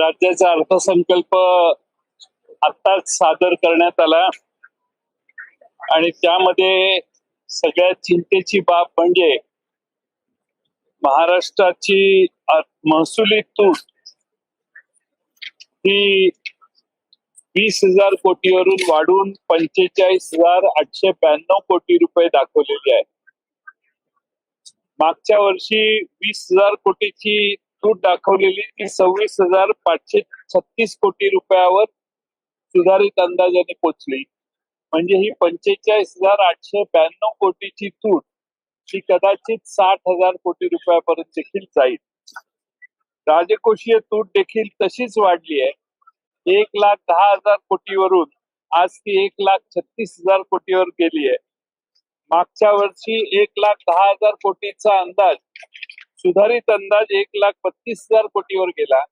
राज्याचा अर्थसंकल्प आत्ताच सादर करण्यात आला. आणि त्यामध्ये सगळ्यात चिंतेची बाब म्हणजे महाराष्ट्राची महसुली तूट ही वीस हजार कोटीवरून वाढून पंचेचाळीस हजार आठशे ब्याण्णव कोटी रुपये दाखवलेली आहे. मागच्या वर्षी वीस हजार कोटीची तूट दाखवलेली ती सव्वीस हजार पाचशे छत्तीस कोटी रुपयावर सुधारित अंदाजाने पोचली. म्हणजे ही पंचेचाळीस हजार आठशे ब्याण्णव कोटीची तूट ही कदाचित साठ हजार कोटी रुपयापर्यंत देखील जाईल. राजकोषीय तूट देखील तशीच वाढली आहे. एक लाख दहा हजार कोटीवरून आज ती एक लाख छत्तीस हजार कोटीवर गेली आहे. मागच्या वर्षी एक लाख दहा हजार कोटीचा अंदाज सुधारित अंदाज एक लाख बत्तीस हजार कोटीवर गेला.